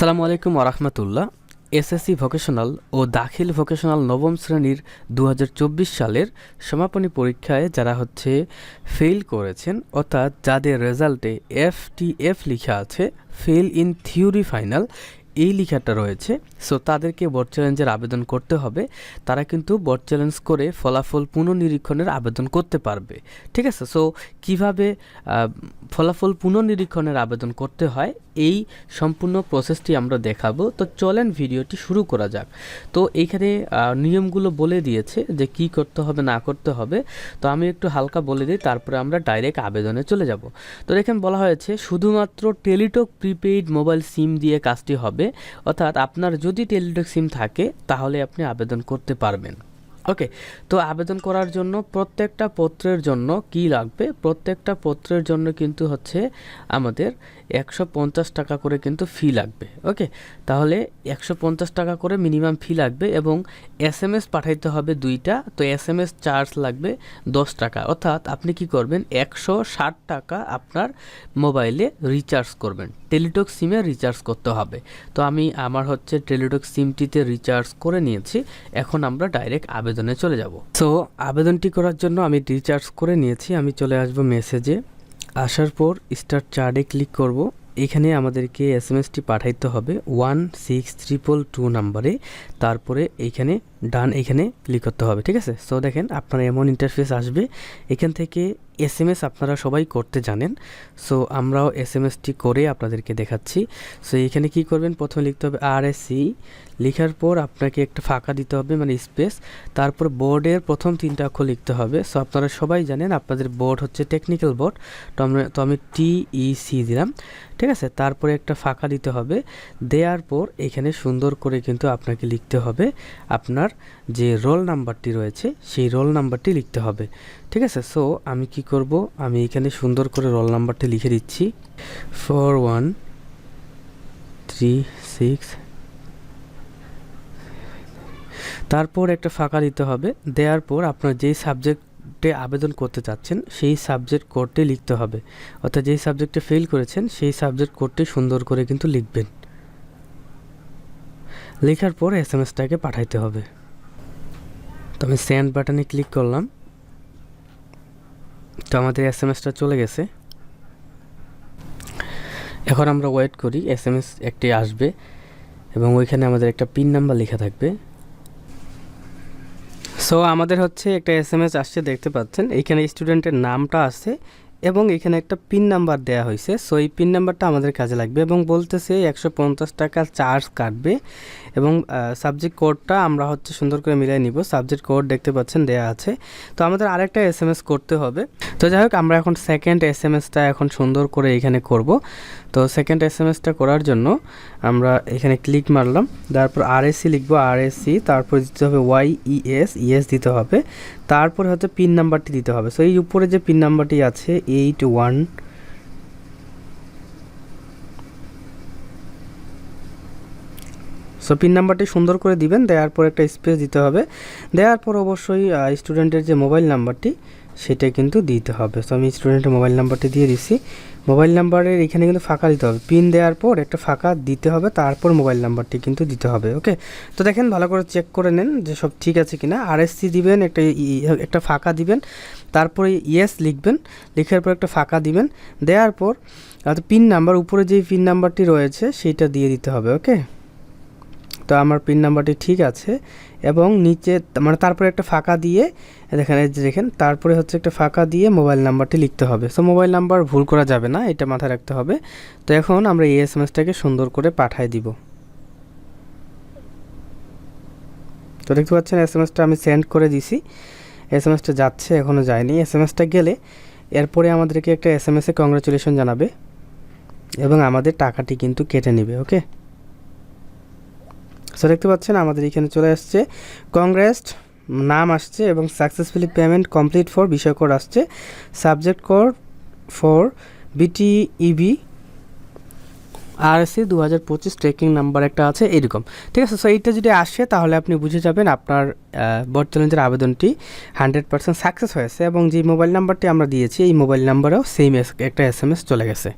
আসসালামু আলাইকুম আরহামতুল্লাহ SSC vocational ও দাখিল ভোকেশনাল নবম শ্রেণির দু হাজার চব্বিশ সালের সমাপনী পরীক্ষায় যারা হচ্ছে ফেল করেছেন, অর্থাৎ যাদের রেজাল্টে এফ টি এফ লিখা আছে ফেল ইন থিওরি ফাইনাল এই লেখাটা রয়েছে। সো তাদেরকে বোর্ড চ্যালেঞ্জের আবেদন করতে হবে। তারা কিন্তু বোর্ড চ্যালেঞ্জ করে ফলাফল পুনর্নিরীক্ষণের আবেদন করতে পারবে। ঠিক আছে? সো কীভাবে ফলাফল পুনর্নিরীক্ষণের আবেদন করতে হয়, এই সম্পূর্ণ প্রসেসটি আমরা দেখাবো। তো চলেন ভিডিওটি শুরু করা যাক। তো এইখানে নিয়মগুলো বলে দিয়েছে যে কি করতে হবে, না করতে হবে। তো আমি একটু হালকা বলে দিই, তারপরে আমরা ডাইরেক্ট আবেদনে চলে যাব। তো এখানে বলা হয়েছে, শুধুমাত্র টেলিটক প্রিপেইড মোবাইল সিম দিয়ে কাজটি হবে। অর্থাৎ আপনার যদি টেলিটক সিম থাকে, তাহলে আপনি আবেদন করতে পারবেন। ওকে, তো আবেদন করার জন্য প্রত্যেকটা পত্রের জন্য কি লাগবে? প্রত্যেকটা পত্রের জন্য কিন্তু হচ্ছে আমাদের একশো পঞ্চাশ টাকা করে কিন্তু ফি লাগবে। ওকে, তাহলে একশো পঞ্চাশ টাকা করে মিনিমাম ফি লাগবে এবং এস এম এস পাঠাইতে হবে দুইটা, তো এস এম এস চার্জ লাগবে দশ টাকা। অর্থাৎ আপনি কি করবেন? একশো ষাট টাকা আপনার মোবাইলে রিচার্জ করবেন। টেলিটক সিমে রিচার্জ করতে হবে। তো আমি আমার হচ্ছে টেলিটক সিমটিতে রিচার্জ করে নিয়েছি। এখন আমরা ডাইরেক্ট আবেদনে চলে যাব। সো আবেদনটি করার জন্য আমি রিচার্জ করে নিয়েছি। আমি চলে আসব মেসেজে আসার পর স্টার চার্টে ক্লিক করব। এখানে আমাদেরকে এস এম এসটি পাঠাইতে হবে। ওয়ান সিক্স ট্রিপল টু নাম্বারে তারপরে এইখানে ডান এখানে ক্লিক করতে হবে, ঠিক আছে? সো দেখেন আপনার এমন ইন্টারফেস আসবে। এখান থেকে এস এম আপনারা সবাই করতে জানেন। সো আমরাও এস এম এসটি করে আপনাদেরকে দেখাচ্ছি। সো এখানে কি করবেন? প্রথমে লিখতে হবে আর সি লেখার পর আপনাকে একটা ফাঁকা দিতে হবে মানে স্পেস তারপর বোর্ডের প্রথম তিনটা অক্ষর লিখতে হবে। সো আপনারা সবাই জানেন আপনাদের বোর্ড হচ্ছে টেকনিক্যাল বোর্ড তো আমরা, তো আমি টি সি দিলাম, ঠিক আছে? তারপরে একটা ফাঁকা দিতে হবে। দেওয়ার পর এখানে সুন্দর করে কিন্তু আপনাকে লিখতে হবে আপনার যে রোল নাম্বারটি রয়েছে, সেই রোল নাম্বারটি লিখতে হবে। ঠিক আছে? সো আমি কি করব? আমি এখানে সুন্দর করে রোল নাম্বারটি লিখে দিচ্ছি। ফোর ওয়ান থ্রি সিক্স তারপর একটা ফাঁকা দিতে হবে। দেওয়ার পর আপনার যেই সাবজেক্টে আবেদন করতে চাচ্ছেন, সেই সাবজেক্ট কোডটি লিখতে হবে। অর্থাৎ যেই সাবজেক্টে ফেল করেছেন, সেই সাবজেক্ট কোডটি সুন্দর করে কিন্তু লিখবেন। লেখার পর এস এম এসটাকে পাঠাইতে হবে। তো আমি সেন্ড বাটনে ক্লিক করলাম। তো আমাদের এস এম এসটা চলে গেছে। এখন আমরা ওয়েট করি এস এম এস একটি আসবে এবং ওইখানে আমাদের একটা পিন নাম্বার লেখা থাকবে। সো আমাদের হচ্ছে একটা এস এম এস আসছে, দেখতে পাচ্ছেন। এইখানে স্টুডেন্টের নামটা আছে। এবং এখানে একটা পিন নাম্বার দেওয়া হয়েছে। সো এই পিন নাম্বারটা আমাদের কাজে লাগবে এবং বলতেছে একশো পঞ্চাশ টাকা চার্জ কাটবে এবং সাবজেক্ট কোডটা আমরা হচ্ছে সুন্দর করে মিলাই নিব। সাবজেক্ট কোড দেখতে পাচ্ছেন দেওয়া আছে। তো আমাদের আরেকটা এস এম এস করতে হবে। তো যাই হোক, আমরা এখন সেকেন্ড এস এম এসটা এখন সুন্দর করে এখানে করব। তো সেকেন্ড এস এম এসটা করার জন্য আমরা এখানে ক্লিক মারলাম। তারপর আর এসি লিখব। আর এসি তারপর দিতে হবে ওয়াই ইএস ইএস দিতে হবে। তারপরে হচ্ছে পিন নাম্বারটি দিতে হবে। সো এই উপরে যে পিন নাম্বারটি আছে এইট ওয়ান সো পিন নাম্বারটি সুন্দর করে দিবেন, দেওয়ার পর একটা স্পেস দিতে হবে। দেওয়ার পর অবশ্যই স্টুডেন্টের যে মোবাইল নাম্বারটি সেটা কিন্তু দিতে হবে। সো আমি স্টুডেন্টের মোবাইল নাম্বারটি দিয়ে দিচ্ছি মোবাইল নাম্বারের এখানে কিন্তু ফাঁকা দিতে হবে। পিন দেওয়ার পর একটা ফাঁকা দিতে হবে, তারপর মোবাইল নাম্বারটি কিন্তু দিতে হবে ওকে তো দেখেন, ভালো করে চেক করে নেন যে সব ঠিক আছে কি কিনা। আরএসসি দিবেন, একটা একটা ফাঁকা দিবেন, তারপরে ইয়েস লিখবেন, লেখার পর একটা ফাঁকা দিবেন। দেওয়ার পর পিন নাম্বার উপরে যে পিন নাম্বারটি রয়েছে সেইটা দিয়ে দিতে হবে ওকে তো আমার পিন নাম্বারটি ঠিক আছে এবং নিচে মানে তারপরে একটা ফাঁকা দিয়ে, দেখেন দেখেন, তারপরে হচ্ছে একটা ফাঁকা দিয়ে মোবাইল নাম্বারটি লিখতে হবে। সো মোবাইল নাম্বার ভুল করা যাবে না, এটা মাথায় রাখতে হবে। তো এখন আমরা এই এস এম এসটাকে সুন্দর করে পাঠাই দিব। তো দেখতে পাচ্ছেন এস এম এসটা আমি সেন্ড করে দিছি। এস এম এসটা যাচ্ছে এখনও যায়নি। এস এম এসটা গেলে এরপরে আমাদেরকে একটা এস এম কংগ্রাচুলেশন জানাবে এবং আমাদের টাকাটি কিন্তু কেটে নেবে ওকে সো দেখতে পাচ্ছেন আমাদের এখানে চলে আসছে। কংগ্রেস নাম আসছে এবং সাকসেসফুলি পেমেন্ট কমপ্লিট ফর বিষয় আসছে। সাবজেক্ট কোড ফর বিটিইবি আর সি দু হাজার পঁচিশ ট্রেকিং নাম্বার একটা আছে, এরকম। ঠিক আছে সো এইটা যদি আসে, তাহলে আপনি বুঝে যাবেন আপনার বোর্ড চ্যালেঞ্জের আবেদনটি হান্ড্রেড পার্সেন্ট সাকসেস হয়েছে এবং যে মোবাইল নাম্বারটি আমরা দিয়েছি, এই মোবাইল নাম্বারেও সেম একটা এস চলে গেছে।